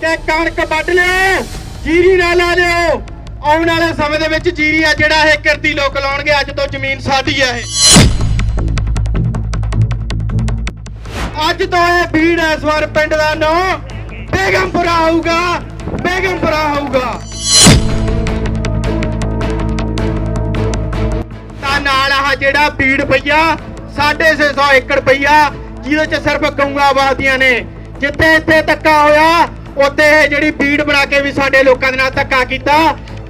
ਕਿ ਕਣਕ ਵੱਢ ਲਿਓ। ਜੀਰੀ ਨਾ ਲਾ ਲਿਓ ਆਉਣ ਵਾਲੇ ਸਮੇਂ ਦੇ ਵਿੱਚ ਜੀਰੀ ਆ ਜਿਹੜਾ ਇਹ ਕਿਰਤੀ ਲੋਕ ਲਾਉਣਗੇ, ਅੱਜ ਤੋਂ ਜ਼ਮੀਨ ਸਾਡੀ ਆ ਇਹ। ਅੱਜ ਤੋਂ ਇਹ ਭੀੜ ਇਸ ਵਾਰ ਪਿੰਡ ਦਾ ਨਾਂ। ਬੇਗਮਪੁਰਾ ਹੋਊਗਾ ਬੇਗਮਪੁਰਾ ਹੋਊਗਾ ਤਾਂ ਨਾਲ ਆਹ ਜਿਹੜਾ ਭੀੜ ਪਈਆ 650 ਏਕੜ ਪਈਆ ਜਿਹਦੇ ਚ ਸਿਰਫ ਗਊਆਂ ਵਾਦੀਆਂ ਨੇ। ਜਿੱਥੇ ਇੱਥੇ ਧੱਕਾ ਹੋਇਆ ਉੱਥੇ ਇਹ ਜਿਹੜੀ ਭੀੜ ਬਣਾ ਕੇ ਵੀ ਸਾਡੇ ਲੋਕਾਂ ਦੇ ਨਾਲ ਧੱਕਾ ਕੀਤਾ,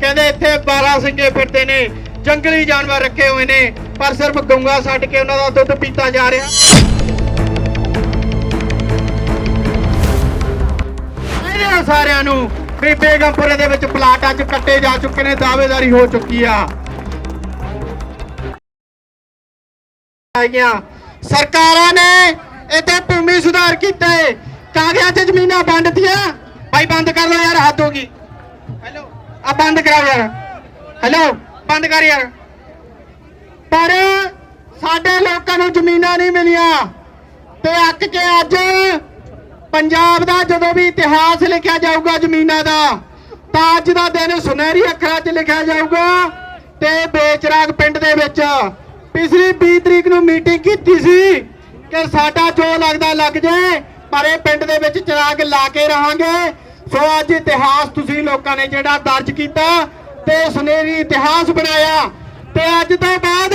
ਕਹਿੰਦੇ ਇੱਥੇ 12 ਸਿੰਘੇ ਫਿਰਦੇ ਨੇ, ਜੰਗਲੀ ਜਾਨਵਰ ਰੱਖੇ ਹੋਏ ਨੇ, ਪਰ ਸਿਰਫ ਗਊਆਂ ਛੱਡ ਕੇ ਉਹਨਾਂ ਦਾ ਦੁੱਧ ਪੀਤਾ ਜਾ ਰਿਹਾ। ਇਹਨਾਂ ਸਾਰਿਆਂ ਨੂੰ ਵੀ ਬੇਗਮਪੁਰੇ ਦੇ ਵਿੱਚ ਪਲਾਟ ਅੱਜ ਕੱਟੇ ਜਾ ਚੁੱਕੇ ਨੇ, ਦਾਅਵੇਦਾਰੀ ਹੋ ਚੁੱਕੀ ਆ। ਆਈਆਂ। ਸਰਕਾਰਾਂ ਨੇ ਇੱਥੇ ਭੂਮੀ ਸੁਧਾਰ ਕੀਤੇ। ਕਾਗਜ਼ਾਂ 'ਚ ਜ਼ਮੀਨਾਂ ਵੰਡਤੀਆਂ। ਭਾਈ ਬੰਦ ਕਰ ਲਓ ਯਾਰ, ਹੱਦ ਹੋ ਗਈ। ਹੈਲੋ, ਆ ਬੰਦ ਕਰਾਓ ਯਾਰ। ਹੈਲੋ, ਬੰਦ ਕਰ ਯਾਰ। ਪਰ ਸਾਡੇ ਲੋਕਾਂ ਨੂੰ ਜ਼ਮੀਨਾਂ ਨਹੀਂ ਮਿਲੀਆਂ। ਤੇ ਅੱਕ ਕੇ ਅੱਜ ਪੰਜਾਬ ਦਾ ਜਦੋਂ ਵੀ ਇਤਿਹਾਸ ਲਿਖਿਆ ਜਾਊਗਾ ਜ਼ਮੀਨਾਂ ਦਾ, ਤਾਂ ਅੱਜ ਦਾ ਦਿਨ ਸੁਨਹਿਰੀ ਅੱਖਰਾਂ 'ਚ ਲਿਖਿਆ ਜਾਊਗਾ ਤੇ ਬੇਚਰਾਗ ਪਿੰਡ ਦੇ ਵਿੱਚ ਪਿਛਲੀ 20 ਤਰੀਕ ਨੂੰ ਮੀਟਿੰਗ ਕੀਤੀ ਸੀ ਕਿ ਸਾਡਾ ਜੋ ਲੱਗਦਾ ਲੱਗ ਜਾਏ ਪਰ ਇਹ ਪਿੰਡ ਦੇ ਵਿੱਚ ਚਿਰਾਗ ਲਾ ਕੇ ਰਹਾਂਗੇ ਸੋ ਅੱਜ ਇਤਿਹਾਸ ਤੁਸੀਂ ਲੋਕਾਂ ਨੇ ਜਿਹੜਾ ਦਰਜ ਕੀਤਾ ਤੇ ਸੁਨਹਿਰੀ ਇਤਿਹਾਸ ਬਣਾਇਆ। ਤੇ ਅੱਜ ਤੋਂ ਬਾਅਦ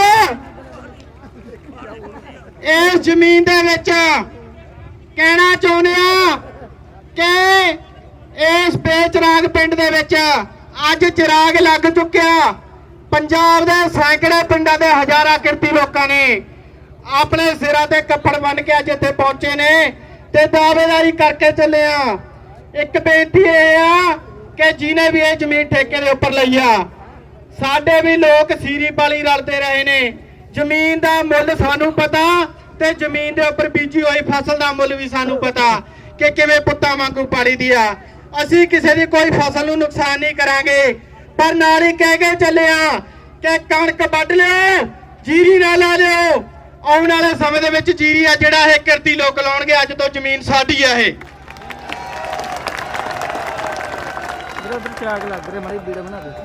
ਇਸ ਜ਼ਮੀਨ ਦੇ ਵਿੱਚ ਕਹਿਣਾ ਚਾਹੁੰਦੇ ਆ ਕਿ ਇਸ ਬੇਚਰਾਗ ਪਿੰਡ ਦੇ ਵਿੱਚ ਅੱਜ ਚਿਰਾਗ ਲੱਗ ਚੁੱਕਿਆ। ਪੰਜਾਬ ਦੇ ਸੈਂਕੜੇ ਪਿੰਡਾਂ ਦੇ ਹਜ਼ਾਰਾਂ ਕਿਰਤੀ ਲੋਕਾਂ ਨੇ ਆਪਣੇ ਸਿਰਾਂ ਤੇ ਕੱਪੜ ਬੰਨ ਕੇ ਅੱਜ ਇੱਥੇ ਪਹੁੰਚੇ ਨੇ। ਤੇ ਦਾਅਵੇਦਾਰੀ ਕਰਕੇ ਚੱਲੇ ਆ। ਇੱਕ ਬੇਨਤੀ ਇਹ ਆ ਕਿ ਜਿਹਨੇ ਵੀ ਇਹ ਜ਼ਮੀਨ ਠੇਕੇ ਦੇ ਉੱਪਰ ਲਈ ਆ, ਸਾਡੇ ਵੀ ਲੋਕ ਸੀਰੀ ਪਾਲੀ ਰਲਦੇ ਰਹੇ ਨੇ। ਜ਼ਮੀਨ ਦਾ ਮੁੱਲ ਸਾਨੂੰ ਪਤਾ ਤੇ ਜ਼ਮੀਨ ਦੇ ਉੱਪਰ ਬੀਜੀ ਹੋਈ ਫਸਲ ਦਾ ਮੁੱਲ ਵੀ ਸਾਨੂੰ ਪਤਾ ਕਿ ਕਿਵੇਂ ਪੁੱਤਾਂ ਵਾਂਗੂ ਪਾਲੀ ਦੀ ਆ। ਅਸੀਂ ਕਿਸੇ ਦੀ ਕੋਈ ਫਸਲ ਨੂੰ ਨੁਕਸਾਨ ਨਹੀਂ ਕਰਾਂਗੇ, ਪਰ ਨਾਲ ਹੀ ਕਹਿ ਕੇ ਚੱਲੇ ਆ ਕਿ ਕਣਕ ਵੱਢ ਲਿਓ, ਜੀਰੀ ਨਾ ਲਾ ਲਿਓ ਆਉਣ ਵਾਲੇ ਸਮੇਂ ਦੇ ਵਿੱਚ ਜੀਰੀ ਆ ਜਿਹੜਾ ਇਹ ਕਿਰਤੀ ਲੋਕ ਲਾਉਣਗੇ ਅੱਜ ਤੋਂ ਜ਼ਮੀਨ ਸਾਡੀ ਆ ਇਹ।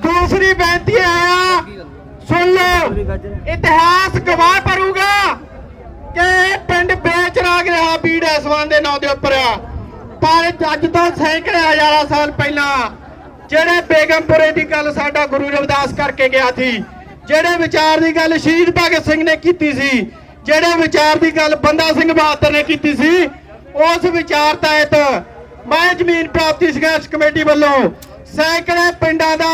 ਦੂਸਰੀ ਬੇਨਤੀ ਹੈ ਆ ਸੁਣ ਲਓ ਇਤਿਹਾਸ ਗਵਾਹ ਕਰੂਗਾ ਕਿ ਪਿੰਡ ਬੇਚਰਾਗ ਰਿਹਾ ਬੀੜ ਐਸਵਾਨ ਦੇ ਨਾਂ ਦੇ ਉੱਪਰ ਆ। ਪਰ ਅੱਜ ਤੋਂ ਸੈਂਕੜੇ ਹਜ਼ਾਰਾਂ ਸਾਲ ਪਹਿਲਾਂ ਜਿਹੜੇ ਬੇਗਮਪੁਰੇ ਦੀ ਗੱਲ ਸਾਡਾ ਗੁਰੂ ਰਵਿਦਾਸ ਕਰਕੇ ਗਿਆ ਸੀ ਜਿਹੜੇ ਵਿਚਾਰ ਦੀ ਗੱਲ ਸ਼ਹੀਦ ਭਗਤ ਸਿੰਘ ਨੇ ਕੀਤੀ ਸੀ ਜਿਹੜੇ ਵਿਚਾਰ ਦੀ ਗੱਲ ਬੰਦਾ ਸਿੰਘ ਬਹਾਦਰ ਨੇ ਕੀਤੀ ਸੀ, ਉਸ ਵਿਚਾਰ ਤਹਿਤ ਮੈਂ ਜ਼ਮੀਨ ਪ੍ਰਾਪਤੀ ਸੰਘਰਸ਼ ਕਮੇਟੀ ਵੱਲੋਂ ਸੈਂਕੜੇ ਪਿੰਡਾਂ ਦਾ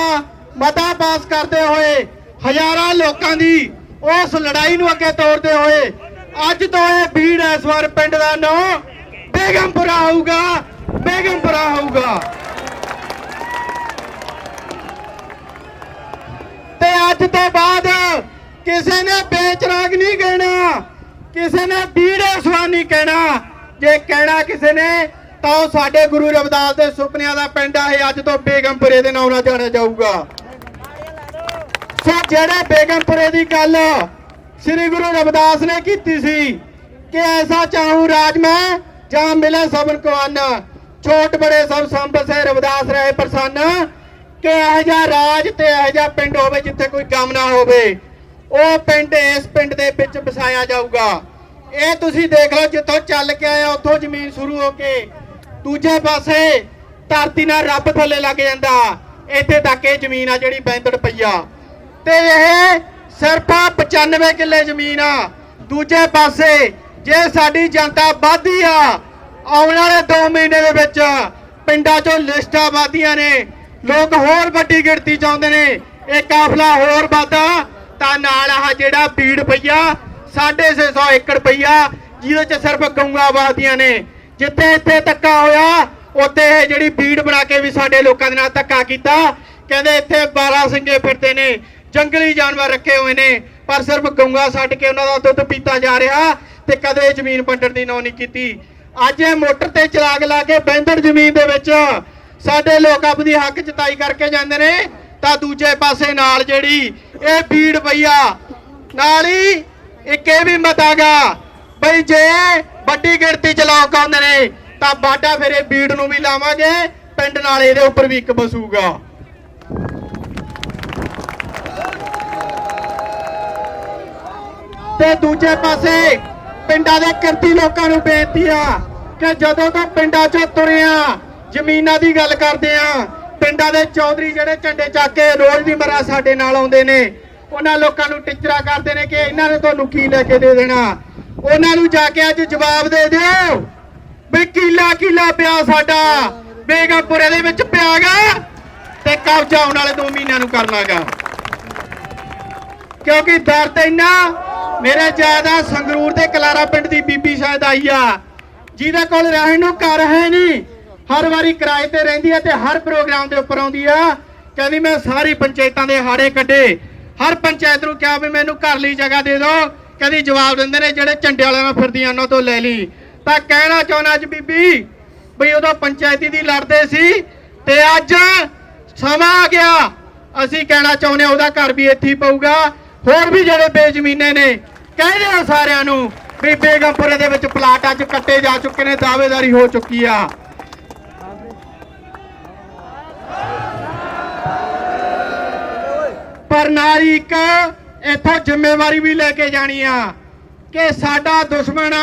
ਮਤਾ ਪਾਸ ਕਰਦੇ ਹੋਏ ਹਜ਼ਾਰਾਂ ਲੋਕਾਂ ਦੀ ਉਸ ਲੜਾਈ ਨੂੰ ਅੱਗੇ ਤੋਰਦੇ ਹੋਏ ਅੱਜ ਤੋਂ ਇਹ ਭੀੜ ਇਸ ਵਾਰ ਪਿੰਡ ਦਾ ਨਾਂ, ਬੇਗਮਪੁਰਾ ਹੋਊਗਾ ਬੇਗਮਪੁਰਾ ਹੋਊਗਾ ਤੇ ਅੱਜ ਤੋਂ ਬਾਅਦ ਕਿਸੇ ਨੇ ਬੇਚਰਾਗ ਨਹੀਂ ਕਹਿਣਾ। ਕਿਸੇ ਨੇ ਬੀੜੇ ਸਵਾਨੀ ਕਹਿਣਾ। ਜੇ ਕਹਿਣਾ ਕਿਸੇ ਨੇ, ਤਾਂ ਉਹ ਸਾਡੇ ਗੁਰੂ ਰਵਿਦਾਸ ਦੇ ਸੁਪਨਿਆਂ ਦਾ ਪਿੰਡ ਆ। ਇਹ ਅੱਜ ਤੋਂ ਬੇਗਮਪੁਰੇ ਦੇ ਨਾਮ ਨਾਲ ਜਾਣਿਆ ਜਾਊਗਾ। ਸੋ ਜਿਹੜੇ ਬੇਗਮਪੁਰੇ ਦੀ ਗੱਲ ਸ੍ਰੀ ਗੁਰੂ ਰਵਿਦਾਸ ਨੇ ਕੀਤੀ ਸੀ, ਕਿ ਐਸਾ ਚਾਹੂ ਰਾਜ ਮੈਂ, ਜਾਂ ਮਿਲੇ ਸਭਨ ਕੋ ਅੰਨ ਛੋਟ ਬੜੇ ਸਭ ਸੰਤ ਸੇ ਰਵਿਦਾਸ ਰਹੇ ਪ੍ਰਸੰਨ। ਕਿ ਇਹ ਜਿਹਾ ਰਾਜ ਤੇ ਇਹ ਜਿਹਾ ਪਿੰਡ ਹੋਵੇ ਜਿੱਥੇ ਕੋਈ ਗਮ ਨਾ ਹੋਵੇ। ਉਹ ਪਿੰਡ, ਇਸ ਪਿੰਡ ਦੇ ਵਿੱਚ ਵਸਾਇਆ ਜਾਊਗਾ। ਇਹ ਤੁਸੀਂ ਦੇਖ ਲਓ ਜਿੱਥੋਂ ਚੱਲ ਕੇ ਆਇਆ, ਉੱਥੋਂ ਜ਼ਮੀਨ ਸ਼ੁਰੂ ਹੋ ਕੇ। ਦੂਜੇ ਪਾਸੇ ਧਰਤੀ ਨਾਲ ਰੱਬ ਥੱਲੇ ਲੱਗ ਜਾਂਦਾ। ਇੱਥੇ ਤੱਕ ਇਹ ਜ਼ਮੀਨ ਆ ਜਿਹੜੀ ਬੈਂਦੜ ਪਈਆ ਤੇ ਇਹ ਸਿਰਫ 95 ਕਿੱਲੇ ਜ਼ਮੀਨ ਆ। ਦੂਜੇ ਪਾਸੇ ਜੇ ਸਾਡੀ ਜਨਤਾ ਵਾਧੀ ਆ, ਆਉਣ ਵਾਲੇ 2 ਮਹੀਨੇ ਦੇ ਵਿੱਚ ਪਿੰਡਾਂ 'ਚੋਂ ਲਿਸਟਾਂ ਵਧਦੀਆਂ ਨੇ। ਲੋਕ ਹੋਰ ਵੱਡੀ ਗਿਣਤੀ ਚਾਹੁੰਦੇ ਨੇ। ਇਹ ਕਾਫਲਾ ਹੋਰ ਵਾਧਾ ਤਾਂ ਨਾਲ ਆਹ ਜਿਹੜਾ ਭੀੜ ਪਈਆ 650 ਏਕੜ ਪਈਆ, ਜਿਹਦੇ 'ਚ ਸਿਰਫ ਗਊਆਂ ਵਾਦੀਆਂ ਨੇ। ਜਿੱਥੇ ਇੱਥੇ ਧੱਕਾ ਹੋਇਆ, ਉੱਥੇ ਇਹ ਜਿਹੜੀ ਭੀੜ ਬਣਾ ਕੇ ਵੀ ਸਾਡੇ ਲੋਕਾਂ ਦੇ ਨਾਲ ਧੱਕਾ ਕੀਤਾ। ਕਹਿੰਦੇ ਇੱਥੇ 12 ਸਿੰਘੇ ਫਿਰਦੇ ਨੇ, ਜੰਗਲੀ ਜਾਨਵਰ ਰੱਖੇ ਹੋਏ ਨੇ, ਪਰ ਸਿਰਫ ਗਊਆਂ ਛੱਡ ਕੇ ਉਹਨਾਂ ਦਾ ਦੁੱਧ ਪੀਤਾ ਜਾ ਰਿਹਾ ਤੇ ਕਦੇ ਜ਼ਮੀਨ ਵੰਡਣ ਦੀ ਨੌ ਨਹੀਂ ਕੀਤੀ। ਅੱਜ ਇਹ ਮੋਟਰ ਤੇ ਚਲਾਗ ਲਾ ਕੇ ਬੈਂਦੜ ਜ਼ਮੀਨ ਦੇ ਵਿੱਚ ਸਾਡੇ ਲੋਕ ਆਪਣੀ ਹੱਕ ਜਤਾਈ ਕਰਕੇ ਜਾਂਦੇ ਨੇ। ਤਾਂ ਦੂਜੇ ਪਾਸੇ ਨਾਲ ਜਿਹੜੀ ਇਹ ਬੀੜ ਪਈਆ ਨਾਲ ਹੀ ਇੱਕ ਇਹ ਵੀ ਮਤਾਗਾ ਬਈ ਜੇ ਵੱਡੀ ਗਿਣਤੀ ਚ ਲੋਕ ਆਉਂਦੇ ਨੇ, ਤਾਂ ਬਾਡਾ ਫਿਰ ਇਹ ਭੀੜ ਨੂੰ ਵੀ ਲਾਵਾਂਗੇ, ਪਿੰਡ ਨਾਲ ਇਹਦੇ ਉੱਪਰ ਵੀ ਇੱਕ ਬਸੂਗਾ। ਤੇ ਦੂਜੇ ਪਾਸੇ ਪਿੰਡਾਂ ਦੇ ਕਿਰਤੀ ਲੋਕਾਂ ਨੂੰ ਬੇਨਤੀ ਆ ਕਿ ਜਦੋਂ ਤੋਂ ਪਿੰਡਾਂ 'ਚੋਂ ਤੁਰਿਆ ਜ਼ਮੀਨਾਂ ਦੀ ਗੱਲ ਕਰਦੇ ਆ ਪਿੰਡਾਂ ਦੇ ਚੌਧਰੀ ਜਿਹੜੇ ਝੰਡੇ ਚੱਕ ਕੇ ਰੋਜ਼ ਦੀ ਮਰਾ ਸਾਡੇ ਨਾਲ ਆਉਂਦੇ ਨੇ, ਉਹਨਾਂ ਲੋਕਾਂ ਨੂੰ ਟਿਚਰਾ ਕਰਦੇ ਨੇ ਕਿ ਇਹਨਾਂ ਨੇ ਤੁਹਾਨੂੰ ਕੀ ਲੈ ਕੇ ਦੇ ਦੇਣਾ? ਉਹਨਾਂ ਨੂੰ ਜਾ ਕੇ ਅੱਜ ਜਵਾਬ ਦੇ ਦਿਓ ਵੀ ਕੀਲਾ ਕੀਲਾ ਪਿਆ ਸਾਡਾ, ਬੇਗਮਪੁਰੇ ਦੇ ਵਿੱਚ ਪਿਆਗਾ ਤੇ ਕਬਜ਼ਾ ਆਉਣ ਵਾਲੇ 2 ਮਹੀਨਿਆਂ ਨੂੰ ਕਰਨਾਗਾ ਕਿਉਂਕਿ ਦਰਦ ਇੰਨਾ, ਮੇਰੇ ਜ਼ਿਆਦਾ ਸੰਗਰੂਰ ਦੇ ਕਲਾਰਾ ਪਿੰਡ ਦੀ ਬੀਬੀ ਸ਼ਾਇਦ ਆਈ ਆ, ਜਿਹਦੇ ਕੋਲ ਰਹਿਣ ਨੂੰ ਘਰ ਹੈ ਨਹੀਂ। ਹਰ ਵਾਰੀ ਕਿਰਾਏ ਤੇ ਰਹਿੰਦੀ ਹੈ ਤੇ ਹਰ ਪ੍ਰੋਗਰਾਮ ਦੇ ਉੱਪਰ ਆਉਂਦੀ ਆ। ਕਹਿੰਦੀ ਮੈਂ ਸਾਰੀ ਪੰਚਾਇਤਾਂ ਦੇ ਹਾੜੇ ਕੱਢੇ। ਹਰ ਪੰਚਾਇਤ ਨੂੰ ਕਿਹਾ ਵੀ ਮੈਨੂੰ ਘਰ ਲਈ ਜਗ੍ਹਾ ਦੇ ਦਿਓ। ਕਹਿੰਦੀ ਜਵਾਬ ਦਿੰਦੇ ਨੇ ਜਿਹੜੇ ਝੰਡੇ ਵਾਲਿਆਂ ਨਾਲ ਫਿਰਦੀਆਂ ਉਹਨਾਂ ਤੋਂ ਲੈ ਲਈ। ਤਾਂ ਕਹਿਣਾ ਚਾਹੁੰਦਾ ਅੱਜ ਬੀਬੀ ਬਈ ਉਦੋਂ ਪੰਚਾਇਤੀ ਦੀ ਲੜਦੇ ਸੀ ਤੇ ਅੱਜ ਸਮਾਂ ਆ ਗਿਆ। ਅਸੀਂ ਕਹਿਣਾ ਚਾਹੁੰਦੇ ਹਾਂ ਉਹਦਾ ਘਰ ਵੀ ਇੱਥੇ ਹੀ ਪਊਗਾ। ਹੋਰ ਵੀ ਜਿਹੜੇ ਬੇਜ਼ਮੀਨੇ ਨੇ ਕਹਿੰਦੇ ਆ ਸਾਰਿਆਂ ਨੂੰ ਵੀ ਬੇਗਮਪੁਰੇ ਦੇ ਵਿੱਚ ਪਲਾਟ ਅੱਜ ਕੱਟੇ ਜਾ ਚੁੱਕੇ ਨੇ, ਦਾਅਵੇਦਾਰੀ ਹੋ ਚੁੱਕੀ ਆ। ਪਰ ਨਾਲ ਹੀ ਜ਼ਿੰਮੇਵਾਰੀ ਵੀ ਲੈ ਕੇ ਜਾਣੀ ਆ ਕਿ ਸਾਡਾ ਦੁਸ਼ਮਣ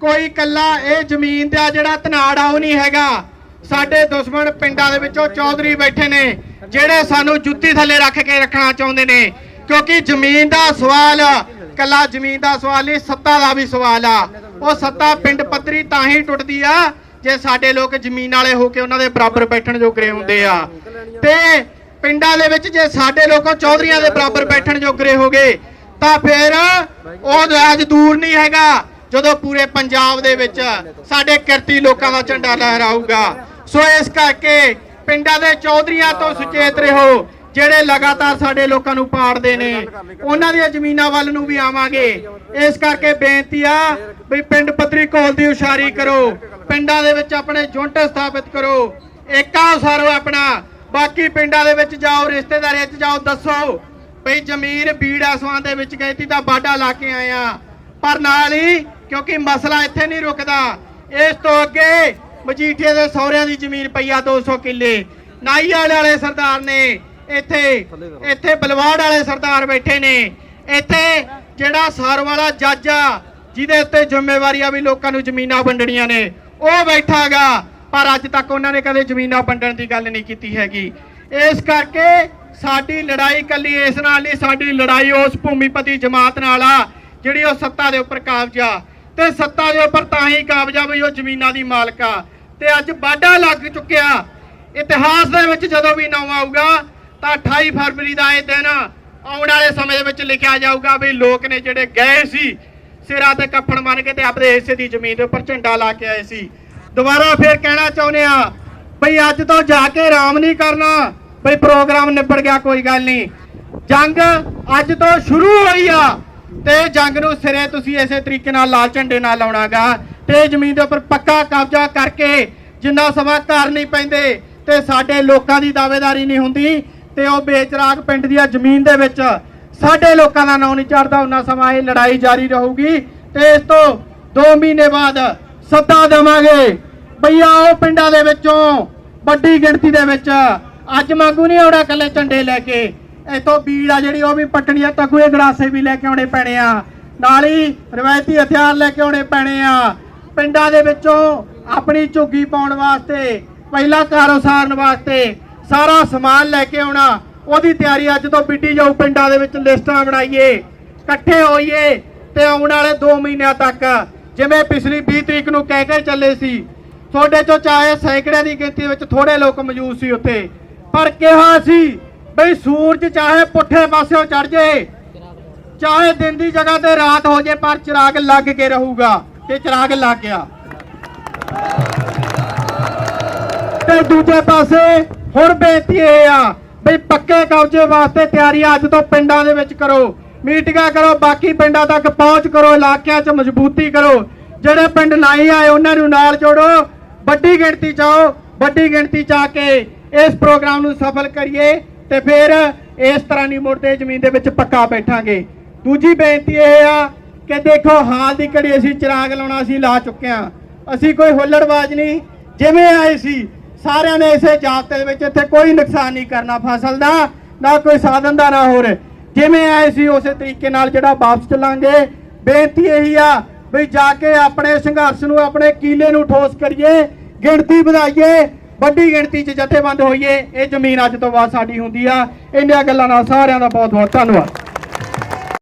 ਕੋਈ ਕੱਲਾ ਇਹ ਜ਼ਮੀਨ ਦਾ ਜਿਹੜਾ ਧਨਾੜ ਆ, ਉਹ ਨਹੀਂ ਹੈਗਾ। ਸਾਡੇ ਦੁਸ਼ਮਣ ਪਿੰਡਾਂ ਦੇ ਵਿੱਚੋਂ ਚੌਧਰੀ ਬੈਠੇ ਨੇ, ਜਿਹੜੇ ਸਾਨੂੰ ਜੁੱਤੀ ਥੱਲੇ ਰੱਖ ਕੇ ਰੱਖਣਾ ਚਾਹੁੰਦੇ ਨੇ। ਕਿਉਂਕਿ ਜ਼ਮੀਨ ਦਾ ਸਵਾਲ ਕੱਲਾ ਜ਼ਮੀਨ ਦਾ ਸਵਾਲ ਨਹੀਂ, ਸੱਤਾ ਦਾ ਵੀ ਸਵਾਲ ਆ। ਉਹ ਸੱਤਾ ਪਿੰਡ ਪੱਧਰੀ ਤਾਂ ਹੀ ਟੁੱਟਦੀ ਆ, ਜੇ ਸਾਡੇ ਲੋਕ ਜ਼ਮੀਨ ਵਾਲੇ ਹੋ ਕੇ ਉਹਨਾਂ ਦੇ ਬਰਾਬਰ ਬੈਠਣ ਜੋਗਰੇ ਹੁੰਦੇ ਆ। ਤੇ ਪਿੰਡਾਂ ਦੇ ਵਿੱਚ ਜੇ ਸਾਡੇ ਲੋਕੋ ਚੌਧਰੀਆਂ ਦੇ ਬਰਾਬਰ ਬੈਠਣ ਜੋਗਰੇ ਹੋ ਗਏ ਤਾਂ ਫਿਰ ਉਹ ਰਾਜ ਦੂਰ ਨਹੀਂ ਹੈਗਾ। ਜਦੋਂ ਪੂਰੇ ਪੰਜਾਬ ਦੇ ਵਿੱਚ ਸਾਡੇ ਕਿਰਤੀ ਲੋਕਾਂ ਦਾ ਝੰਡਾ ਲਹਿਰਾਊਗਾ। ਸੋ ਇਸ ਕਰਕੇ ਪਿੰਡਾਂ ਦੇ ਚੌਧਰੀਆਂ ਤੋਂ ਸੁਚੇਤ ਰਹੋ। ਜਿਹੜੇ ਲਗਾਤਾਰ ਸਾਡੇ ਲੋਕਾਂ ਨੂੰ ਪਾੜਦੇ ਨੇ, ਉਹਨਾਂ ਦੀਆਂ ਜ਼ਮੀਨਾਂ ਵੱਲ ਨੂੰ ਵੀ ਆਵਾਂਗੇ। ਇਸ ਕਰਕੇ ਬੇਨਤੀ ਆ ਵੀ ਪਿੰਡ ਪੱਧਰੀ ਕੋਲ ਦੀ ਉਸ਼ਾਰੀ ਕਰੋ। ਪਿੰਡਾਂ ਦੇ ਵਿੱਚ ਆਪਣੇ ਜੁੰਟ ਸਥਾਪਿਤ ਕਰੋ। ਏਕਾ ਉਸਾਰੋ ਆਪਣਾ। ਬਾਕੀ ਪਿੰਡਾਂ ਦੇ ਵਿੱਚ ਜਾਓ, ਰਿਸ਼ਤੇਦਾਰੀਆਂ 'ਚ ਜਾਓ, ਦੱਸੋ ਭਈ ਜ਼ਮੀਨ ਬੀੜਾ ਸਵਾਂ ਦੇ ਵਿੱਚ ਗਈ ਤੀ ਤਾਂ ਬਾਡਾ ਲਾ ਕੇ ਆਏ ਪਰ ਨਾਲ ਹੀ, ਕਿਉਂਕਿ ਮਸਲਾ ਇੱਥੇ ਨਹੀਂ ਰੁਕਦਾ, ਇਸ ਤੋਂ ਅੱਗੇ ਮਜੀਠੀਏ ਦੇ ਸਹੁਰਿਆਂ ਦੀ ਜ਼ਮੀਨ ਪਈ ਆ 200 ਕਿੱਲੇ। ਨਾਈ ਵਾਲੇ ਵਾਲੇ ਸਰਦਾਰ ਨੇ ਇੱਥੇ ਇੱਥੇ ਬਲਵਾੜ ਵਾਲੇ ਸਰਦਾਰ ਬੈਠੇ ਨੇ। ਇੱਥੇ ਜਿਹੜਾ ਸਾਰ ਵਾਲਾ ਜੱਜ ਆ, ਜਿਹਦੇ ਉੱਤੇ ਜ਼ਿੰਮੇਵਾਰੀ ਆ ਵੀ ਲੋਕਾਂ ਨੂੰ ਜ਼ਮੀਨਾਂ ਵੰਡਣੀਆਂ ਨੇ, ਉਹ ਬੈਠਾਗਾ ਪਰ ਅੱਜ ਤੱਕ ਉਹਨਾਂ ਨੇ ਕਦੇ ਜ਼ਮੀਨਾਂ ਵੰਡਣ ਦੀ ਗੱਲ ਨਹੀਂ ਕੀਤੀ ਹੈਗੀ। ਇਸ ਕਰਕੇ ਸਾਡੀ ਲੜਾਈ ਕੱਲੀ ਇਸ ਨਾਲ ਨਹੀਂ, ਸਾਡੀ ਲੜਾਈ ਉਸ ਭੂਮੀਪਤੀ ਜਮਾਤ ਨਾਲ ਆ, ਜਿਹੜੀ ਉਹ ਸੱਤਾ ਦੇ ਉੱਪਰ ਕਾਬਜਾ ਤੇ ਸੱਤਾ ਦੇ ਉੱਪਰ ਤਾਂ ਹੀ ਕਾਬਜਾ ਵੀ ਉਹ ਜ਼ਮੀਨਾਂ ਦੀ ਮਾਲਕ ਆ। ਤੇ ਅੱਜ ਬਾਡਾ ਲੱਗ ਚੁੱਕਿਆ। ਇਤਿਹਾਸ ਦੇ ਵਿੱਚ ਜਦੋਂ ਵੀ ਨਾਮ ਆਊਗਾ, ਤਾਂ 28 ਫਰਵਰੀ ਦਾ ਇਹ ਦਿਨ ਆਉਣ ਵਾਲੇ ਸਮੇਂ ਦੇ ਵਿੱਚ ਲਿਖਿਆ ਜਾਊਗਾ ਵੀ ਲੋਕ ਨੇ ਜਿਹੜੇ ਗਏ ਸੀ, ਸਿਰਾਂ ਤੇ ਕੱਫਣ ਬੰਨ ਕੇ ਤੇ ਆਪਣੇ ਹਿੱਸੇ ਦੀ ਜ਼ਮੀਨ ਦੇ ਉੱਪਰ ਝੰਡਾ ਲਾ ਕੇ ਆਏ ਸੀ। ਦੁਬਾਰਾ ਫੇਰ ਕਹਿਣਾ ਚਾਹੁੰਦੇ ਆ ਭਈ ਅੱਜ ਤੋਂ ਜਾ ਕੇ ਆਰਾਮ ਨਹੀਂ ਕਰਨਾ। ਭਈ ਪ੍ਰੋਗਰਾਮ ਨਿਬੜ ਗਿਆ, ਕੋਈ ਗੱਲ ਨਹੀਂ। ਜੰਗ ਅੱਜ ਤੋਂ ਸ਼ੁਰੂ ਹੋਈ ਆ ਤੇ ਜੰਗ ਨੂੰ ਸਿਰੇ ਤੁਸੀਂ ਇਸੇ ਤਰੀਕੇ ਨਾਲ, ਲਾਲ ਝੰਡੇ ਨਾਲ ਲਾਉਣਾਗਾ। ਤੇ ਜ਼ਮੀਨ ਦੇ ਉੱਪਰ ਪੱਕਾ ਕਬਜ਼ਾ ਕਰਕੇ ਜਿੰਨਾ ਸਮਾਂ ਘਰ ਨਹੀਂ ਪੈਂਦੇ ਤੇ ਸਾਡੇ ਲੋਕਾਂ ਦੀ ਦਾਅਵੇਦਾਰੀ ਨਹੀਂ ਹੁੰਦੀ ਤੇ ਉਹ ਬੇਚਰਾਗ ਪਿੰਡ ਦੀ ਜ਼ਮੀਨ ਦੇ ਵਿੱਚ ਸਾਡੇ ਲੋਕਾਂ ਦਾ ਨਾਂ ਨਹੀਂ ਚੜਦਾ। ਉਹਨਾਂ ਸਮਾਂ ਇਹ ਲੜਾਈ ਜਾਰੀ ਰਹੂਗੀ ਤੇ ਇਸ ਤੋਂ 2 ਮਹੀਨੇ ਬਾਅਦ ਸੱਦਾ ਦੇਵਾਂਗੇ। ਭਈਆ, ਉਹ ਪਿੰਡਾਂ ਦੇ ਵਿੱਚੋਂ, ਵੱਡੀ ਗਿਣਤੀ ਦੇ ਵਿੱਚ, ਅੱਜ ਮੰਗੂ ਨਹੀਂ ਆਉਣਾ ਕੱਲੇ ਝੰਡੇ ਲੈ ਕੇ। ਇਥੋਂ ਬੀੜ ਆ ਜਿਹੜੀ, ਉਹ ਵੀ ਪੱਟਣੀ ਆ ਤਕੂਏ ਗੜਾਸੇ ਵੀ ਲੈ ਕੇ ਆਉਣੇ ਪੈਣੇ ਆ। ਨਾਲ ਹੀ ਰਵਾਇਤੀ ਹਥਿਆਰ ਲੈ ਕੇ ਆਉਣੇ ਪੈਣੇ ਆ। ਪਿੰਡਾਂ ਦੇ ਵਿੱਚੋਂ ਆਪਣੀ ਝੁੱਗੀ ਪਾਉਣ ਵਾਸਤੇ, ਪਹਿਲਾ ਘਰ ਉਸਾਰਨ ਵਾਸਤੇ ਸਾਰਾ ਸਮਾਨ ਲੈ ਕੇ ਆਉਣਾ। ਉਹਦੀ ਤਿਆਰੀ ਅੱਜ ਤੋਂ ਬਿੱਟੀ ਜਾਊ, ਪਿੰਡਾਂ ਦੇ ਵਿੱਚ ਲਿਸਟਾਂ ਬਣਾਈਏ। ਇਕੱਠੇ ਹੋਈਏ ਤੇ ਆਉਣ ਵਾਲੇ 2 ਮਹੀਨਿਆਂ ਤੱਕ ਜਿਵੇਂ ਪਿਛਲੀ 20 ਤਰੀਕ ਨੂੰ ਕਹਿ ਕੇ ਚੱਲੇ ਸੀ, ਤੁਹਾਡੇ ਚੋਂ ਚਾਹੇ ਸੈਂਕੜਿਆਂ ਦੀ ਗਿਣਤੀ ਵਿੱਚ ਥੋੜੇ ਲੋਕ ਮੌਜੂਦ ਸੀ ਉੱਥੇ, ਪਰ ਕਿਹਾ ਸੀ ਬਈ ਸੂਰਜ ਚਾਹੇ ਪੁੱਠੇ ਪਾਸਿਓਂ ਚੜ ਜਾਏ ਚਾਹੇ ਦਿਨ ਦੀ ਜਗ੍ਹਾ ਤੇ ਰਾਤ ਹੋ ਜਾਏ ਪਰ ਚਿਰਾਗ ਲੱਗ ਕੇ ਰਹੂਗਾ ਤੇ ਚਿਰਾਗ ਲੱਗ ਗਿਆ। ਤੇ ਦੂਜੇ ਪਾਸੇ ਹੁਣ ਬੇਨਤੀ ਇਹ ਆ ਬਈ ਪੱਕੇ ਕਬਜ਼ੇ ਵਾਸਤੇ ਤਿਆਰੀ ਅੱਜ ਤੋਂ ਪਿੰਡਾਂ ਦੇ ਵਿੱਚ ਕਰੋ। ਮੀਟਿੰਗਾਂ ਕਰੋ, ਬਾਕੀ ਪਿੰਡਾਂ ਤੱਕ ਪਹੁੰਚ ਕਰੋ, ਇਲਾਕਿਆਂ 'ਚ ਮਜ਼ਬੂਤੀ ਕਰੋ। ਜਿਹੜੇ ਪਿੰਡ ਨਹੀਂ ਆਏ, ਉਹਨਾਂ ਨੂੰ ਨਾਲ ਜੋੜੋ। ਵੱਡੀ ਗਿਣਤੀ 'ਚ ਆਓ, ਵੱਡੀ ਗਿਣਤੀ 'ਚ ਆ ਕੇ ਇਸ ਪ੍ਰੋਗਰਾਮ ਨੂੰ ਸਫਲ ਕਰੀਏ ਤੇ ਫਿਰ ਇਸ ਤਰ੍ਹਾਂ ਦੀ ਮੁਰਦੇ ਜ਼ਮੀਨ ਦੇ ਵਿੱਚ ਪੱਕਾ ਬੈਠਾਂਗੇ। ਦੂਜੀ ਬੇਨਤੀ ਇਹ ਆ ਕਿ ਦੇਖੋ, ਹਾਲ ਦੀ ਘੜੀ ਅਸੀਂ ਚਿਰਾਗ ਲਾਉਣਾ ਅਸੀਂ ਲਾ ਚੁੱਕੇ ਹਾਂ। ਅਸੀਂ ਕੋਈ ਹੁੱਲੜਬਾਜ਼ ਨਹੀਂ। ਜਿਵੇਂ ਆਏ ਸੀ, ਸਾਰਿਆਂ ਨੇ ਇਸੇ ਜਾਬਤੇ ਦੇ ਵਿੱਚ ਇੱਥੇ ਕੋਈ ਨੁਕਸਾਨ ਨਹੀਂ ਕਰਨਾ ਫਸਲ ਦਾ, ਨਾ ਕੋਈ ਸਾਧਨ ਦਾ, ਨਾ ਹੋਰ। ਜਿਵੇਂ ਆਏ ਸੀ ਉਸੇ ਤਰੀਕੇ ਨਾਲ ਜਿਹੜਾ ਵਾਪਸ ਚੱਲਾਂਗੇ। ਬੇਨਤੀ ਇਹੀ ਆ ਵੀ ਜਾ ਕੇ ਆਪਣੇ ਸੰਘਰਸ਼ ਨੂੰ, ਆਪਣੇ ਕੀਲੇ ਨੂੰ ਠੋਸ ਕਰੀਏ, ਗਿਣਤੀ ਵਧਾਈਏ, ਵੱਡੀ ਗਿਣਤੀ 'ਚ ਜਥੇਬੰਦ ਹੋਈਏ। ਇਹ ਜ਼ਮੀਨ ਅੱਜ ਤੋਂ ਬਾਅਦ ਸਾਡੀ ਹੁੰਦੀ ਆ। ਇੰਨੀਆਂ ਗੱਲਾਂ ਨਾਲ ਸਾਰਿਆਂ ਦਾ ਬਹੁਤ ਬਹੁਤ ਧੰਨਵਾਦ।